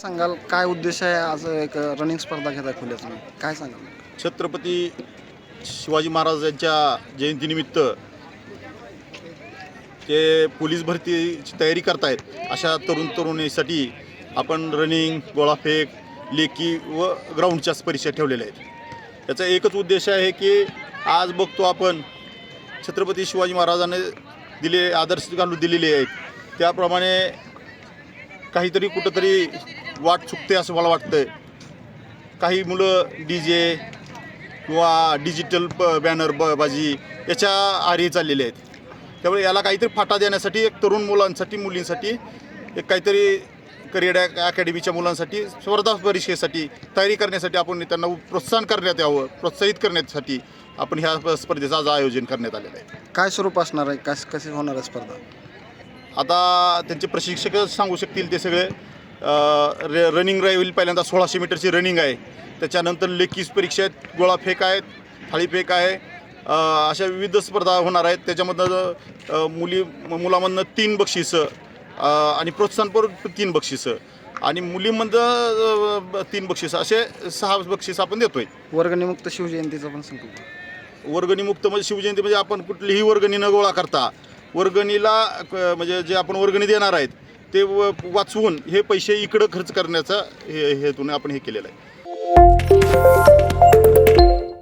सांगाल काय उद्देश आहे आज एक रनिंग स्पर्धा घेत आहे खुल्याचं काय सांगाल? छत्रपती शिवाजी महाराज यांच्या जयंतीनिमित्त ते पोलीस भरतीची तयारी करतायत अशा तरुण तरुणीसाठी आपण रनिंग गोळाफेक लेकी व ग्राउंडच्या परीक्षा ठेवलेल्या आहेत. याचा एकच उद्देश आहे की आज बघतो आपण छत्रपती शिवाजी महाराजांनी दिले आदर्श घालून दिलेले आहेत. त्याप्रमाणे काहीतरी कुठंतरी वाट चुकते असं मला वाटतं काही मुलं डी जे किंवा डिजिटल ब बॅनर ब बाजी याच्या आरी चाललेले आहेत. त्यामुळे याला काहीतरी फाटा देण्यासाठी एक तरुण मुलांसाठी मुलींसाठी एक काहीतरी करिअर अकॅडमीच्या मुलांसाठी स्पर्धा परीक्षेसाठी तयारी करण्यासाठी आपण त्यांना प्रोत्साहन करण्यात यावं प्रोत्साहित करण्यासाठी आपण ह्या स्पर्धेचं आज आयोजन करण्यात आलेलं आहे. काय स्वरूप असणार आहे? कस कशी होणार आहे स्पर्धा? आता त्यांचे प्रशिक्षक सांगू शकतील ते सगळे. रे रनिंग राहील पहिल्यांदा सोळाशे मीटरची रनिंग आहे. त्याच्यानंतर लेखीस परीक्षा आहेत गोळाफेक आहेत थाळीफेक आहे. अ, अशा विविध स्पर्धा होणार आहेत. त्याच्यामधनं मुली मुलामधनं तीन बक्षिसं आणि प्रोत्साहनपर तीन बक्षिसं. आणि मुलीमधनं तीन बक्षिसं. असे सहा बक्षिसं आपण देतोय. वर्गणीमुक्त शिवजयंतीचा पण संकल्प. वर्गणीमुक्त म्हणजे शिवजयंती म्हणजे आपण कुठलीही वर्गणी न गोळा करता. वर्गणीला म्हणजे जे आपण वर्गणी देणार आहेत ते वाचवून हे पैसे इकडं खर्च करण्याचा हे हेतून आपण हे केलेलं आहे.